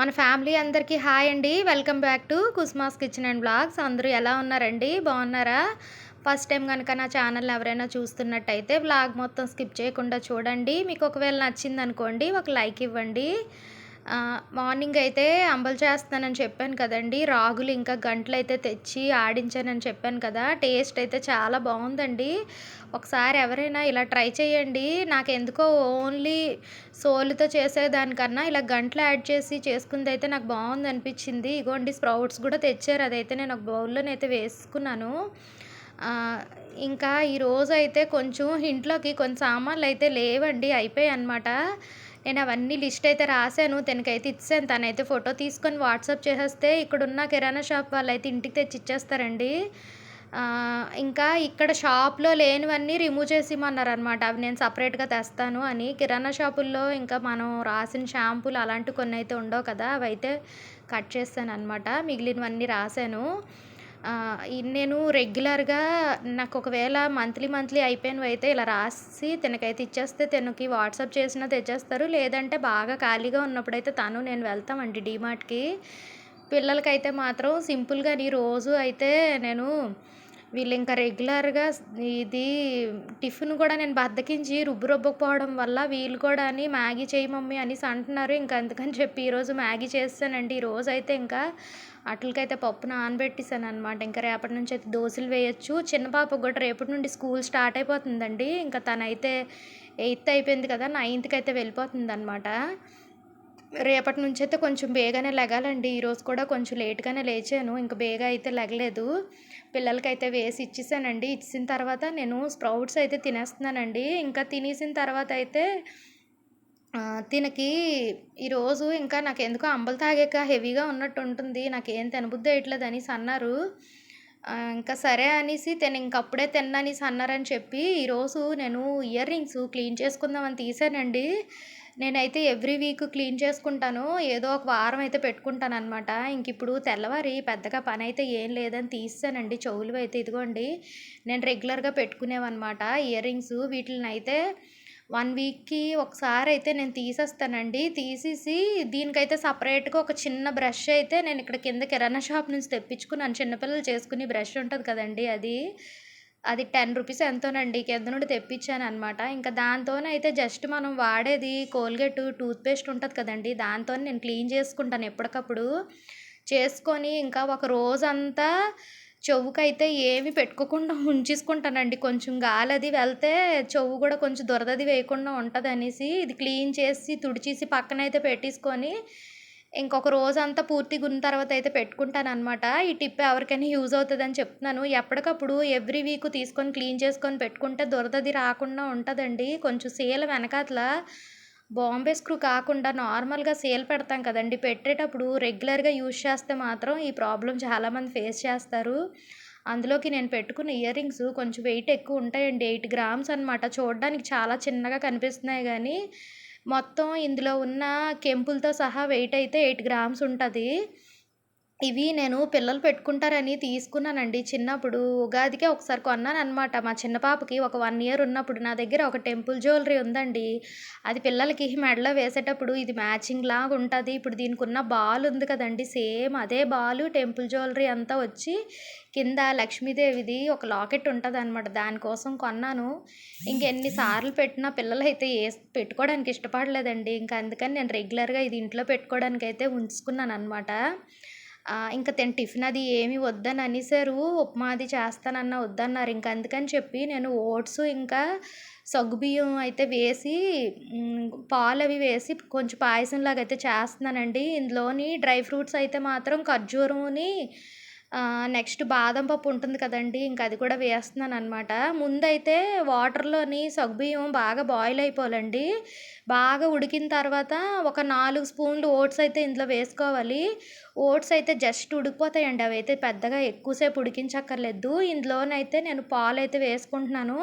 మన ఫ్యామిలీ అందరికీ హాయ్ అండి. Welcome back to Kusma's kitchen and blogs. అందరూ ఎలా ఉన్నారండి? బాగున్నారా? ఫస్ట్ టైం కనుక నా ఛానల్ ఎవరైనా చూస్తున్నట్టయితే బ్లాగ్ మొత్తం స్కిప్ చేయకుండా చూడండి. మీకు ఒకవేళ నచ్చింది అనుకోండి ఒక లైక్ ఇవ్వండి. మార్నింగ్ అయితే అంబలు చేస్తానని చెప్పాను కదండి. రాగులు ఇంకా గంటలు అయితే తెచ్చి ఆడించానని చెప్పాను కదా. టేస్ట్ అయితే చాలా బాగుందండి. ఒకసారి ఎవరైనా ఇలా ట్రై చేయండి. నాకు ఎందుకో ఓన్లీ సోలుతో చేసేదానికన్నా ఇలా గంటలు యాడ్ చేసి చేసుకుంది అయితే నాకు బాగుంది అనిపించింది ఇగోండి స్ప్రౌట్స్ కూడా తెచ్చారు. అదైతే నేను ఒక బౌల్లోనైతే వేసుకున్నాను. ఇంకా ఈరోజు అయితే కొంచెం ఇంట్లోకి కొన్ని సామాన్లు అయితే లేవండి. అయిపోయాయి అనమాట నేను అవన్నీ లిస్ట్ అయితే రాశాను. తనకైతే ఇచ్చాను. తనైతే ఫోటో తీసుకొని వాట్సాప్ చేసేస్తే ఇక్కడున్న కిరాణా షాప్ వాళ్ళు అయితే ఇంటికి తెచ్చి ఇచ్చేస్తారండి ఇంకా ఇక్కడ షాప్లో లేనివన్నీ రిమూవ్ చేసి ఇమ్మన్నారు అనమాట అవి నేను సపరేట్గా తెస్తాను అని. కిరాణా షాపుల్లో ఇంకా మనం రాసిన షాంపూలు అలాంటివి కొన్ని అయితే ఉండవు కదా. అవి అయితే కట్ చేస్తాను అనమాట మిగిలినవన్నీ రాశాను. నేను రెగ్యులర్గా నాకు ఒకవేళ మంత్లీ మంత్లీ అయిపోయినవి అయితే ఇలా రాసి తనకైతే ఇచ్చేస్తే తనకి వాట్సాప్ చేసినా తెచ్చేస్తారు. లేదంటే బాగా ఖాళీగా ఉన్నప్పుడైతే తను నేను వెళ్తామండి డీమార్ట్కి. పిల్లలకైతే మాత్రం సింపుల్గా నీ రోజు అయితే నేను వీళ్ళు ఇంకా రెగ్యులర్గా ఇది టిఫిన్ కూడా నేను బద్దకించి రుబ్బు రుబ్బకపోవడం వల్ల వీళ్ళు కూడా అని మ్యాగీ చేయి మమ్మీ అనేసి అంటున్నారు. ఇంకా అందుకని చెప్పి ఈరోజు మ్యాగీ చేస్తానండి. ఈరోజు అయితే ఇంకా అట్లకైతే పప్పు నానబెట్టేసాను అనమాట ఇంకా రేపటి నుంచి అయితే దోశలు వేయచ్చు. చిన్న పాప కూడా రేపటి నుండి స్కూల్ స్టార్ట్ అయిపోతుందండి. ఇంకా తనైతే ఎయిత్ అయిపోయింది కదా నైన్త్కి అయితే వెళ్ళిపోతుంది అనమాట రేపటి నుంచి అయితే కొంచెం బేగానే లెగాలండి. ఈరోజు కూడా కొంచెం లేట్గానే లేచాను. ఇంకా బేగా అయితే లెగలేదు. పిల్లలకైతే వేసి ఇచ్చేసానండి. ఇచ్చిన తర్వాత నేను స్ప్రౌట్స్ అయితే తినేస్తున్నానండి. ఇంకా తినేసిన తర్వాత అయితే తినకి ఈరోజు ఇంకా నాకు ఎందుకో అంబలు తాగాక హెవీగా ఉన్నట్టు ఉంటుంది. నాకేం తినబుద్ధి వేయట్లేదు అనేసి అన్నారు. ఇంకా సరే అనేసి తిన ఇంకప్పుడే తిన్నానేసి అన్నారని చెప్పి ఈరోజు నేను ఇయర్ రింగ్స్ క్లీన్ చేసుకుందామని తీసానండి. నేనైతే ఎవ్రీ వీక్ క్లీన్ చేసుకుంటాను. ఏదో ఒక వారం అయితే పెట్టుకుంటాను అనమాట ఇంక ఇప్పుడు తెల్లవారి పెద్దగా పని అయితే ఏం లేదని తీస్తానండి చెవులు అయితే ఇదిగోండి. నేను రెగ్యులర్గా పెట్టుకునేవన్నమాట. ఇయర్ రింగ్స్ వీటిని అయితే వన్ వీక్కి ఒకసారి అయితే నేను తీసేస్తానండి. తీసేసి దీనికైతే సపరేట్గా ఒక చిన్న బ్రష్ అయితే నేను ఇక్కడ కింద కిరాణా షాప్ నుంచి తెప్పించుకున్నాను. చిన్నపిల్లలు చేసుకుని బ్రష్ ఉంటుంది కదండి అది. అది టెన్ రూపీస్ ఎంతోనండి. కింద నుండి తెప్పించాను అనమాట ఇంకా దాంతోనైతే జస్ట్ మనం వాడేది కోల్గేట్ టూత్పేస్ట్ ఉంటుంది కదండి. దాంతో నేను క్లీన్ చేసుకుంటాను ఎప్పటికప్పుడు. చేసుకొని ఇంకా ఒక రోజంతా చెవుకైతే ఏమి పెట్టుకోకుండా ఉంచేసుకుంటానండి. కొంచెం గాలి అది వెళ్తే చెవు కూడా కొంచెం దురదది వేయకుండా ఉంటుంది అనేసి ఇది క్లీన్ చేసి తుడిచేసి పక్కనైతే పెట్టేసుకొని ఇంకొక రోజంతా పూర్తిగా ఉన్న తర్వాత అయితే పెట్టుకుంటాను అనమాట ఈ టిప్ ఎవరికైనా యూజ్ అవుతుందని చెప్తున్నాను. ఎప్పటికప్పుడు ఎవ్రీ వీక్ తీసుకొని క్లీన్ చేసుకొని పెట్టుకుంటే దురదది రాకుండా ఉంటుందండి. కొంచెం సేల్ వెనకాతల బాంబే స్క్రూ కాకుండా నార్మల్గా సేల్ పెడతాం కదండి. పెట్టేటప్పుడు రెగ్యులర్గా యూజ్ చేస్తే మాత్రం ఈ ప్రాబ్లం చాలామంది ఫేస్ చేస్తారు. అందులోకి నేను పెట్టుకున్న ఇయర్ రింగ్స్ కొంచెం వెయిట్ ఎక్కువ ఉంటాయండి. ఎయిట్ గ్రామ్స్ అనమాట చూడడానికి చాలా చిన్నగా కనిపిస్తున్నాయి కానీ మొత్తం ఇందులో ఉన్న కెంపులతో సహా వెయిట్ అయితే ఎయిట్ గ్రామ్స్ ఉంటుంది. ఇవి నేను పిల్లలు పెట్టుకుంటారని తీసుకున్నానండి. చిన్నప్పుడు ఉగాదికే ఒకసారి కొన్నాను అనమాట మా చిన్న పాపకి ఒక వన్ ఇయర్ ఉన్నప్పుడు నా దగ్గర ఒక టెంపుల్ జ్యువెలరీ ఉందండి. అది పిల్లలకి మెడలో వేసేటప్పుడు ఇది మ్యాచింగ్ లాగా ఉంటుంది. ఇప్పుడు దీనికి ఉన్న బాల్ ఉంది కదండి. సేమ్ అదే బాలు టెంపుల్ జ్యువెలరీ అంతా వచ్చి కింద లక్ష్మీదేవిది ఒక లాకెట్ ఉంటుంది అనమాట దానికోసం కొన్నాను. ఇంకెన్నిసార్లు పెట్టినా పిల్లలు అయితే ఏ పెట్టుకోవడానికి ఇష్టపడలేదండి. ఇంకా అందుకని నేను రెగ్యులర్గా ఇది ఇంట్లో పెట్టుకోవడానికి అయితే ఉంచుకున్నాను అనమాట ఇంకా తిన టిఫిన్ అది ఏమి వద్దని అనేసారు ఉప్మా అది చేస్తానన్న వద్దన్నారు. ఇంకా అందుకని చెప్పి నేను ఓట్స్ ఇంకా సగ్గుబియ్యం అయితే వేసి పాలు అవి వేసి కొంచెం పాయసంలాగా అయితే చేస్తున్నానండి. ఇందులోని డ్రై ఫ్రూట్స్ అయితే మాత్రం ఖర్జూరముని నెక్స్ట్ బాదం పప్పు ఉంటుంది కదండి ఇంకా అది కూడా వేస్తున్నాను అనమాట ముందైతే వాటర్లోని సగ్గుబియ్యం బాగా బాయిల్ అయిపోవాలండి. బాగా ఉడికిన తర్వాత ఒక నాలుగు స్పూన్లు ఓట్స్ అయితే ఇందులో వేసుకోవాలి. ఓట్స్ అయితే జస్ట్ ఉడికిపోతాయండి అవి అయితే పెద్దగా ఎక్కువసేపు ఉడికించక్కర్లేదు. ఇందులోనైతే నేను పాలు అయితే వేసుకుంటున్నాను.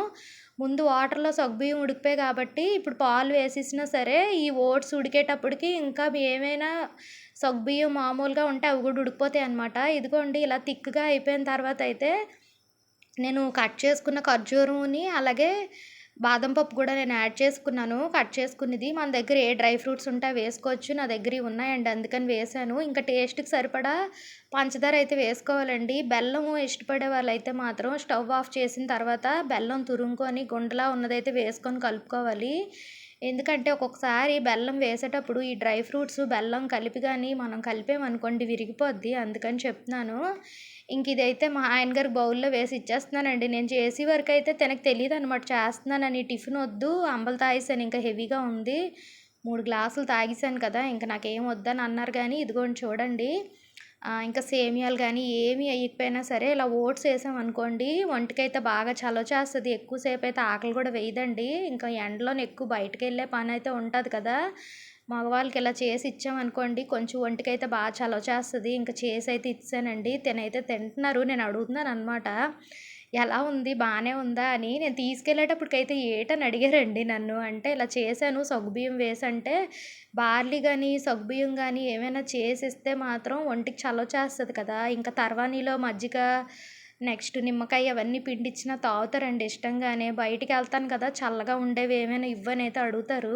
ముందు వాటర్లో సగ్గుబియ్యం ఉడికిపోయాయి కాబట్టి ఇప్పుడు పాలు వేసేసినా సరే ఈ ఓట్స్ ఉడికేటప్పటికి ఇంకా ఏమైనా సగ్గుబియ్యం మామూలుగా ఉంటే అవి కూడా ఉడికిపోతాయి అనమాట ఇదిగోండి ఇలా థిక్గా అయిపోయిన తర్వాత అయితే నేను కట్ చేసుకున్న ఖర్జూరంని అలాగే బాదం పప్పు కూడా నేను యాడ్ చేసుకున్నాను. కట్ చేసుకున్నది మన దగ్గర ఏ డ్రై ఫ్రూట్స్ ఉంటే వేసుకోవచ్చు. నా దగ్గర ఉన్నాయండి అందుకని వేసాను ఇంకా టేస్ట్కి సరిపడా పంచదార అయితే వేసుకోవాలండి. బెల్లం ఇష్టపడే వాళ్ళైతే మాత్రం స్టవ్ ఆఫ్ చేసిన తర్వాత బెల్లం తురుముకొని గుండలా ఉన్నదైతే వేసుకొని కలుపుకోవాలి. ఎందుకంటే ఒక్కొక్కసారి బెల్లం వేసేటప్పుడు ఈ డ్రై ఫ్రూట్స్ బెల్లం కలిపి కానీ మనం కలిపామనుకోండి విరిగిపోద్ది అందుకని చెప్తున్నాను. ఇంక ఇదైతే మా ఆయన గారు బౌల్లో వేసి ఇచ్చేస్తున్నానండి నేను చేసే వరకు అయితే తనకు తెలియదు అనమాట చేస్తున్నానని టిఫిన్ వద్దు అంబలు తాగేసాను ఇంకా హెవీగా ఉంది. మూడు గ్లాసులు తాగేసాను కదా ఇంకా నాకేం వద్దని అన్నారు కానీ ఇదిగోండి చూడండి. ఇంకా సేమియాలు కానీ ఏమి వేయకపోయినా సరే ఇలా ఓట్స్ వేసామనుకోండి ఒంటికైతే బాగా చలవ చేస్తుంది. ఎక్కువసేపు అయితే ఆకలి కూడా వేయదండి. ఇంకా ఎండలోనే ఎక్కువ బయటకు వెళ్ళే పని అయితే ఉంటుంది కదా. మగవాళ్ళకి ఇలా చేసి ఇచ్చామనుకోండి కొంచెం ఒంటికైతే బాగా చలవ చేస్తుంది. ఇంకా చేసి అయితే ఇచ్చానండి. తినైతే తింటున్నారు. నేను అడుగుతున్నాను అనమాట ఎలా ఉంది? బాగానే ఉందా? అని నేను తీసుకెళ్ళేటప్పటికైతే ఏటని అడిగారండి నన్ను. అంటే ఇలా చేశాను సగ్గుబియ్యం వేసి అంటే బార్లీ కానీ సగ్గుబియ్యం కానీ ఏమైనా చేసిస్తే మాత్రం ఒంటికి చలవ చేస్తుంది కదా. ఇంకా తర్వాణిలో మజ్జిగ నెక్స్ట్ నిమ్మకాయ అవన్నీ పిండిచ్చినా తాగుతారండి ఇష్టంగానే. బయటికి వెళ్తాను కదా చల్లగా ఉండేవి ఏమైనా ఇవ్వనైతే అడుగుతారు.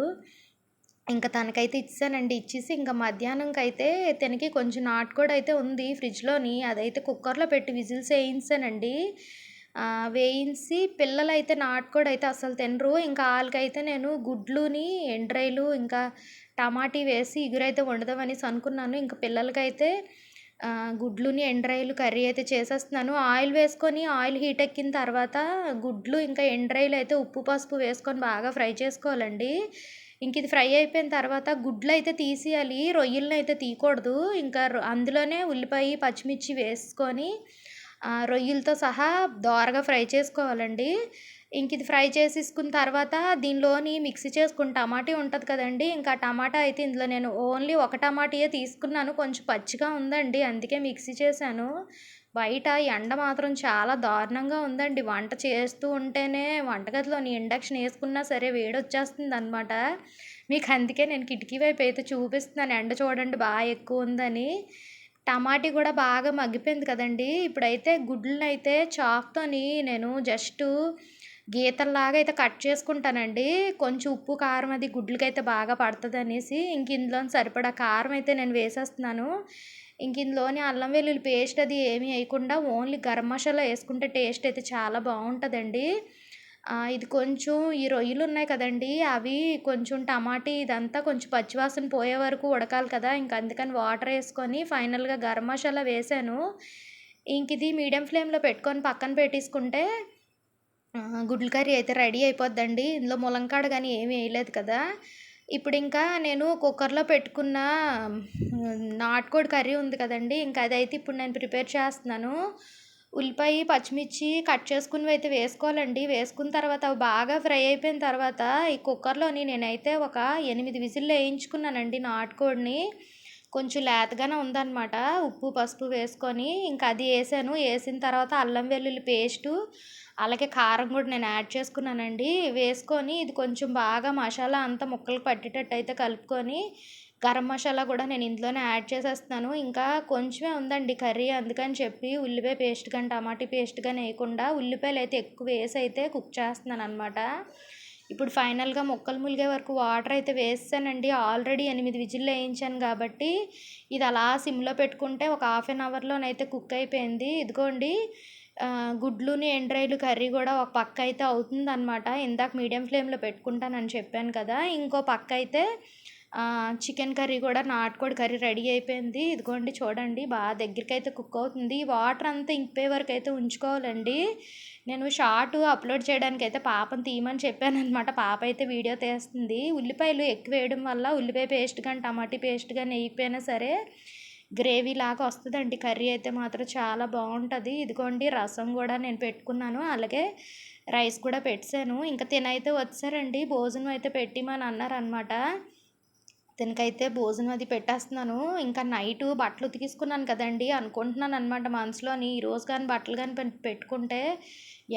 ఇంకా తనకైతే ఇచ్చానండి. ఇచ్చేసి ఇంకా మధ్యాహ్నంకి అయితే తనకి కొంచెం నాటుకోడి అయితే ఉంది ఫ్రిడ్జ్లోని. అదైతే కుక్కర్లో పెట్టి విజిల్స్ వేయించానండి. వేయించి పిల్లలైతే నాటుకోడి అయితే అసలు తినరు. ఇంకా వాళ్ళకైతే నేను గుడ్లుని ఎండ్రాయిలు ఇంకా టమాటీ వేసి ఇగురైతే వండుదామనేసి అనుకున్నాను. ఇంకా పిల్లలకైతే గుడ్లుని ఎండ్రాయిలు కర్రీ అయితే చేసేస్తున్నాను. ఆయిల్ వేసుకొని ఆయిల్ హీట్ ఎక్కిన తర్వాత గుడ్లు ఇంకా ఎండ్రాయిలు అయితే ఉప్పు పసుపు వేసుకొని బాగా ఫ్రై చేసుకోవాలండి. ఇంక ఇది ఫ్రై అయిపోయిన తర్వాత గుడ్లు అయితే తీసేయాలి. రొయ్యలను అయితే తీయకూడదు. ఇంకా అందులోనే ఉల్లిపాయ పచ్చిమిర్చి వేసుకొని రొయ్యలతో సహా దోరగా ఫ్రై చేసుకోవాలండి. ఇంక ఇది ఫ్రై చేసేసుకున్న తర్వాత దీనిలోని మిక్సీ చేసుకున్న టమాటా ఉంటుంది కదండి. ఇంకా టమాటా అయితే ఇందులో నేను ఓన్లీ ఒక టమాటీయే తీసుకున్నాను. కొంచెం పచ్చిగా ఉందండి. అందుకే మిక్సీ చేశాను. బయట ఎండ మాత్రం చాలా దారుణంగా ఉందండి. వంట చేస్తూ ఉంటేనే వంటగదిలోని ఇండక్షన్ వేసుకున్నా సరే వేడి వచ్చేస్తుంది అనమాట మీకు అందుకే నేను కిటికీ వైపు అయితే చూపిస్తున్నాను. ఎండ చూడండి బాగా ఎక్కువ ఉందని. టమాటీ కూడా బాగా మగ్గిపోయింది కదండి. ఇప్పుడైతే గుడ్లను అయితే చాక్తోని నేను జస్ట్ గీతల్లాగా అయితే కట్ చేసుకుంటానండి. కొంచెం ఉప్పు కారం అది గుడ్లకైతే బాగా పడుతుంది అనేసి ఇంక ఇందులో సరిపడా కారం అయితే నేను వేసేస్తున్నాను. ఇంక ఇందులోని అల్లం వెల్లుల్లి పేస్ట్ అది ఏమీ వేయకుండా ఓన్లీ గరం మసాలా వేసుకుంటే టేస్ట్ అయితే చాలా బాగుంటుందండి. ఇది కొంచెం ఈ రొయ్యలు ఉన్నాయి కదండి అవి కొంచెం టమాటీ ఇదంతా కొంచెం పచ్చివాసన పోయే వరకు ఉడకాలి కదా ఇంక అందుకని వాటర్ వేసుకొని ఫైనల్గా గరం మసాలా వేసాను. ఇంక ఇది మీడియం ఫ్లేమ్లో పెట్టుకొని పక్కన పెట్టేసుకుంటే గుడ్ల కర్రీ అయితే రెడీ అయిపోద్దండి. ఇందులో ములంకాడ కానీ ఏమీ వేయలేదు కదా. ఇప్పుడు ఇంకా నేను కుక్కర్లో పెట్టుకున్న నాటుకోడి కర్రీ ఉంది కదండి ఇంకా అదైతే ఇప్పుడు నేను ప్రిపేర్ చేస్తున్నాను. ఉల్లిపాయ పచ్చిమిర్చి కట్ చేసుకుని అయితే వేసుకోవాలండి. వేసుకున్న తర్వాత అవి బాగా ఫ్రై అయిపోయిన తర్వాత ఈ కుక్కర్లోని నేనైతే ఒక ఎనిమిది విజిల్లు వేయించుకున్నానండి నాటుకోడిని. కొంచెం లేతగానే ఉందన్నమాట. ఉప్పు పసుపు వేసుకొని ఇంకా అది వేసాను. వేసిన తర్వాత అల్లం వెల్లుల్లి పేస్టు అలాగే కారం కూడా నేను యాడ్ చేసుకున్నానండి. వేసుకొని ఇది కొంచెం బాగా మసాలా అంతా ముక్కలు పట్టేటట్టు అయితే కలుపుకొని గరం మసాలా కూడా నేను ఇందులోనే యాడ్ చేసేస్తున్నాను. ఇంకా కొంచెమే ఉందండి కర్రీ. అందుకని చెప్పి ఉల్లిపాయ పేస్ట్ కానీ టమాటీ పేస్ట్ కానీ వేయకుండా ఉల్లిపాయలు అయితే ఎక్కువ వేసి అయితే కుక్ చేస్తున్నాను అనమాట ఇప్పుడు ఫైనల్గా ముక్కలు ములిగే వరకు వాటర్ అయితే వేస్తానండి ఆల్రెడీ ఎనిమిది విజిల్లు వేయించాను కాబట్టి ఇది అలా సిమ్లో పెట్టుకుంటే ఒక హాఫ్ అన్ అవర్లోనైతే కుక్ అయిపోయింది. ఇదిగోండి గుడ్లుని ఎండ్రాయిలు కర్రీ కూడా ఒక పక్క అయితే అవుతుంది అనమాట ఇందాక మీడియం ఫ్లేమ్లో పెట్టుకుంటానని చెప్పాను కదా ఇంకో పక్క అయితే చికెన్ కర్రీ కూడా నాటుకోడి కర్రీ రెడీ అయిపోయింది. ఇదిగోండి చూడండి బాగా దగ్గరికి అయితే కుక్ అవుతుంది. వాటర్ అంతా ఇంకిపోయే వరకు అయితే ఉంచుకోవాలండి. నేను షార్ట్ అప్లోడ్ చేయడానికి అయితే పాపను తీయమని చెప్పాను అనమాట పాప అయితే వీడియో తీస్తుంది. ఉల్లిపాయలు ఎక్కువ వేయడం వల్ల ఉల్లిపాయ పేస్ట్ కానీ టమాటీ పేస్ట్ కానీ వేయకపోయినా సరే గ్రేవీ లాగా వస్తుందండి. కర్రీ అయితే మాత్రం చాలా బాగుంటుంది ఇదిగోండి రసం కూడా నేను పెట్టుకున్నాను. అలాగే రైస్ కూడా పెట్టాను. ఇంకా తినైతే వచ్చారండి. భోజనం అయితే పెట్టిమని అన్నారనమాట తినకైతే భోజనం అది పెట్టేస్తున్నాను. ఇంకా నైట్ బట్టలు ఉతికిసుకున్నాను కదండి. అనుకుంటున్నాను అనమాట మనసులోని ఈరోజు కానీ బట్టలు కానీ పెట్టుకుంటే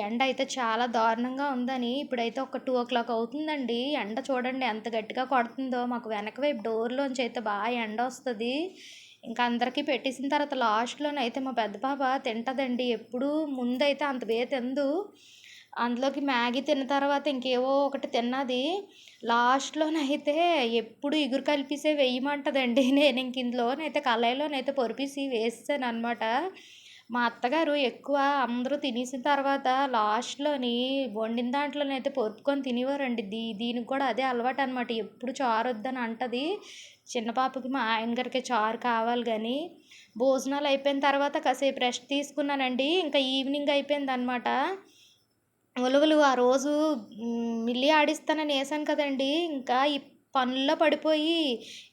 ఎండ అయితే చాలా దారుణంగా ఉందని. ఇప్పుడైతే ఒక టూ ఓ క్లాక్ అవుతుందండి. ఎండ చూడండి ఎంత గట్టిగా కొడుతుందో. మాకు వెనక వైపు డోర్లోంచి అయితే బాగా ఎండ వస్తుంది. ఇంకా అందరికీ పెట్టేసిన తర్వాత లాస్ట్లోనైతే మా పెద్ద పాప తింటదండి. ఎప్పుడూ ముందైతే అంత బే తిందు. అందులోకి మ్యాగీ తిన్న తర్వాత ఇంకేవో ఒకటి తిన్నది. లాస్ట్లోనైతే ఎప్పుడు ఇగురు కలిపిసే వేయమంటదండి. నేను ఇంక ఇందులోనైతే కళాయిలోనైతే పొరిపిసి వేసాను అనమాట మా అత్తగారు ఎక్కువ అందరూ తినేసిన తర్వాత లాస్ట్లోని వండిన దాంట్లోనైతే పొరుపుకొని తినేవారండి. దీ దీనికి కూడా అదే అలవాటు అనమాట ఎప్పుడు చారొద్దని అంటది. చిన్న పాపకి మా ఆయన గారికి చారు కావాలి కానీ భోజనాలు అయిపోయిన తర్వాత కాసేపు రెస్ట్ తీసుకున్నానండి. ఇంకా ఈవినింగ్ అయిపోయింది అనమాట ఉలవలు ఆ రోజు మిల్లి ఆడిస్తానని వేసాను కదండి. ఇంకా ఈ పనుల్లో పడిపోయి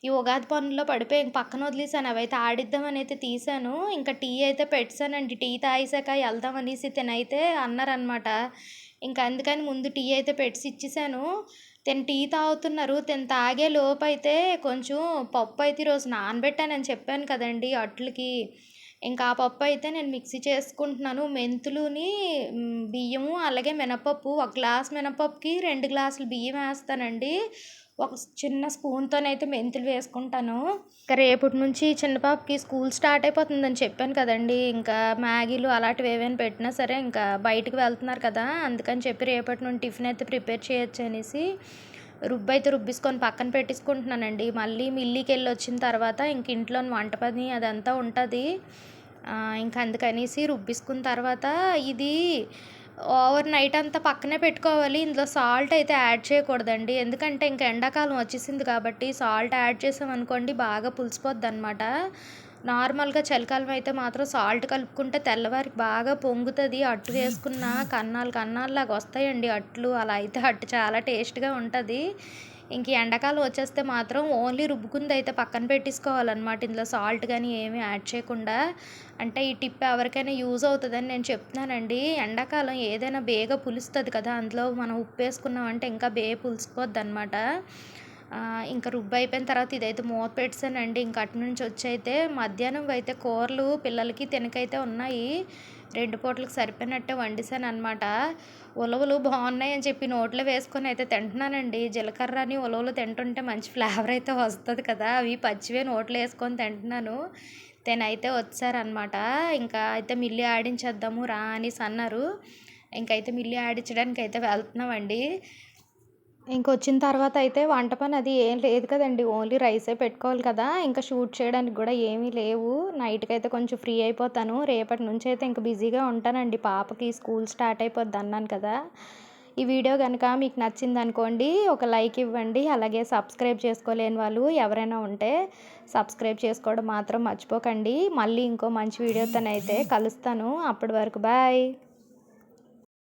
ఈ ఉగాది పనుల్లో పడిపోయి పక్కన వదిలేసాను అవైతే ఆడిద్దామని అయితే తీసాను ఇంకా టీ అయితే పెట్టానండి టీ తాగేసాక వెళ్దాం అనేసి తినైతే అన్నారనమాట ఇంకా అందుకని ముందు టీ అయితే పెట్టి ఇచ్చేసాను తిని టీ తాగుతున్నారు తను తాగే లోపు అయితే కొంచెం పప్పు అయితే ఈరోజు నానబెట్టానని చెప్పాను కదండి అట్లకి. ఇంకా ఆ పప్పు అయితే నేను మిక్సీ చేసుకుంటున్నాను. మెంతులుని బియ్యము అలాగే మినపప్పు. ఒక గ్లాస్ మినపప్పుకి రెండు గ్లాసులు బియ్యం వేస్తానండి. ఒక చిన్న స్పూన్తోనైతే మెంతులు వేసుకుంటాను. ఇంకా రేపటి నుంచి చిన్న పాపకి స్కూల్ స్టార్ట్ అయిపోతుందని చెప్పాను కదండి. ఇంకా మ్యాగీలు అలాంటివి ఏవైనా పెట్టినా సరే ఇంకా బయటకు వెళ్తున్నారు కదా. అందుకని చెప్పి రేపటి నుండి టిఫిన్ అయితే ప్రిపేర్ చేయొచ్చు అనేసి రుబ్బు అయితే రుబ్బిసుకొని పక్కన పెట్టేసుకుంటున్నానండి. మళ్ళీ మిల్లికి వెళ్ళి వచ్చిన తర్వాత ఇంక ఇంట్లో వంట పని అదంతా ఉంటుంది. ఇంక అందుకనేసి రుబ్బిసుకున్న తర్వాత ఇది ఓవర్ నైట్ అంతా పక్కనే పెట్టుకోవాలి. ఇందులో సాల్ట్ అయితే యాడ్ చేయకూడదండి. ఎందుకంటే ఇంకా ఎండాకాలం వచ్చేసింది కాబట్టి సాల్ట్ యాడ్ చేసామనుకోండి బాగా పులిసిపోద్ది అనమాట నార్మల్గా చలికాలం అయితే మాత్రం సాల్ట్ కలుపుకుంటే తెల్లవారికి బాగా పొంగుతుంది. అట్టు వేసుకున్న కన్నాలు కన్నాల్లాగా వస్తాయండి అట్లు. అలా అయితే అట్టు చాలా టేస్ట్గా ఉంటుంది. ఇంక ఎండాకాలం వచ్చేస్తే మాత్రం ఓన్లీ రుబ్బుకుంది అయితే పక్కన పెట్టేసుకోవాలన్నమాట. ఇందులో సాల్ట్ కానీ ఏమీ యాడ్ చేయకుండా. అంటే ఈ టిప్ ఎవరికైనా యూజ్ అవుతుందని నేను చెప్తున్నానండి. ఎండాకాలం ఏదైనా బేగా పులుస్తుంది కదా అందులో మనం ఉప్పు వేసుకున్నామంటే ఇంకా బే పులుసుకోవద్దు అనమాట ఇంకా రుబ్బు అయిపోయిన తర్వాత ఇదైతే మూత పెట్టానండి ఇంకా అటు నుంచి వచ్చి అయితే మధ్యాహ్నం అయితే కూరలు పిల్లలకి తినకైతే ఉన్నాయి. రెండు పూటలకు సరిపోయినట్టే వండిసాను అనమాట ఉలవలు బాగున్నాయి అని చెప్పి నోట్లో వేసుకొని అయితే తింటున్నానండి. జీలకర్రని ఉలవలు తింటుంటే మంచి ఫ్లేవర్ అయితే వస్తుంది కదా. అవి పచ్చివే నోట్లో వేసుకొని తింటున్నాను. తనైతే వచ్చారనమాట ఇంకా అయితే మిల్లి ఆడించేద్దాము రా అనేసి అన్నారు. ఇంకైతే మిల్లి ఆడించడానికి అయితే వెళ్తున్నామండి. ఇంకొచ్చిన తర్వాత అయితే వంట పని అది ఏం లేదు కదండి. ఓన్లీ రైసే పెట్టుకోవాలి కదా. ఇంకా షూట్ చేయడానికి కూడా ఏమీ లేవు. నైట్కి అయితే కొంచెం ఫ్రీ అయిపోతాను. రేపటి నుంచి అయితే ఇంకా బిజీగా ఉంటానండి. పాపకి స్కూల్ స్టార్ట్ అయిపోద్ది అన్నాను కదా. ఈ వీడియో కనుక మీకు నచ్చింది అనుకోండి ఒక లైక్ ఇవ్వండి. అలాగే సబ్స్క్రైబ్ చేసుకోలేని వాళ్ళు ఎవరైనా ఉంటే సబ్స్క్రైబ్ చేసుకోవడం మాత్రం మర్చిపోకండి. మళ్ళీ ఇంకో మంచి వీడియోతోనైతే కలుస్తాను. అప్పటి వరకు బాయ్.